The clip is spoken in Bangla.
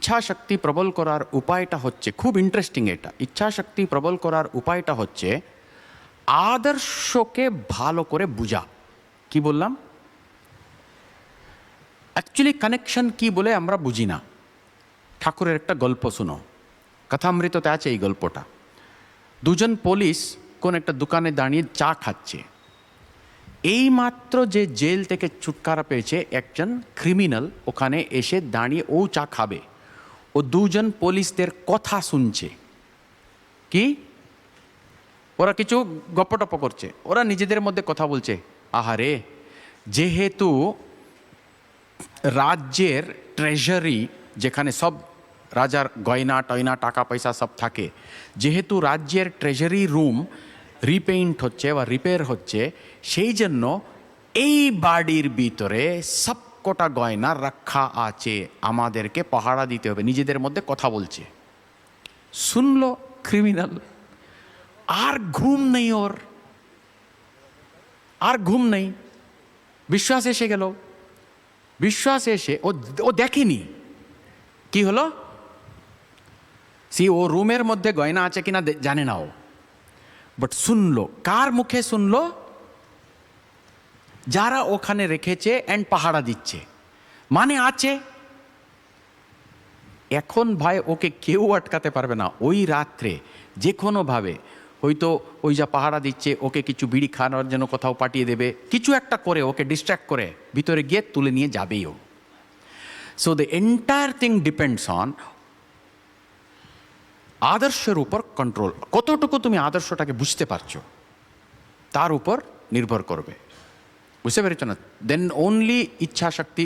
ইচ্ছা শক্তি প্রবল করার উপায়টা হচ্ছে, খুব ইন্টারেস্টিং এটা ইচ্ছা শক্তি প্রবল করার উপায়টা হচ্ছে, আদর্শকে ভালো করে বুঝা। কি বললাম? অ্যাকচুয়ালি কানেকশন কি বলে আমরা বুঝি না। ঠাকুরের একটা গল্প শুনো। কথামৃততে আছে এই গল্পটা। দুজন পুলিশ কোন একটা দোকানে দাঁড়িয়ে চা খাচ্ছে। এই মাত্র যে জেল থেকে ছুটকারা পেয়েছে একজন ক্রিমিনাল ওখানে এসে দাঁড়িয়ে ও চা খাবে। ও দুজন পুলিশদের কথা শুনছে। কি? ওরা কিছু গপ্পটপ্প করছে। ওরা নিজেদের মধ্যে কথা বলছে। আহারে, যেহেতু রাজ্যের ট্রেজারি যেখানে সব রাজার গয়না, টয়না, টাকা, পয়সা সব থাকে, যেহেতু রাজ্যের ট্রেজারি রুম রিপেইন্ট হচ্ছে বা রিপেয়ার হচ্ছে, সেই জন্য এই বাড়ির ভিতরে সব কটা গয়না রাখা আছে আমাদেরকে পাহারা দিতে হবে। নিজেদের মধ্যে কথা বলছে। শুনলো ক্রিমিনাল আর ঘুম নেই ওর। আর ঘুম নেই। বিশ্বাস এসে গেল। বিশ্বাস এসে ও ও দেখেনি। কি হলো? সে ও রুমের মধ্যে গয়না আছে কিনা জানে না ও। বাট শুনলো। কার মুখে শুনলো? যারা ওখানে রেখেছে অ্যান্ড পাহারা দিচ্ছে। মানে আছে? এখন ভাই ওকে কেউ আটকাতে পারবে না। ওই রাত্রে যে কোনোভাবে হয়তো ওই যা পাহারা দিচ্ছে, ওকে কিছু বিড়ি খাওয়ানোর জন্য কোথাও পাঠিয়ে দেবে। কিছু একটা করে ওকে ডিস্ট্র্যাক্ট করে ভিতরে গিয়ে তুলে নিয়ে যাবেই ও। So the entire thing depends on আদর্শের উপর কন্ট্রোল কতটুকু তুমি আদর্শটাকে বুঝতে পারছ, তার উপর নির্ভর করবে। বুঝতে পেরেছ না দেন ওনলি ইচ্ছা শক্তি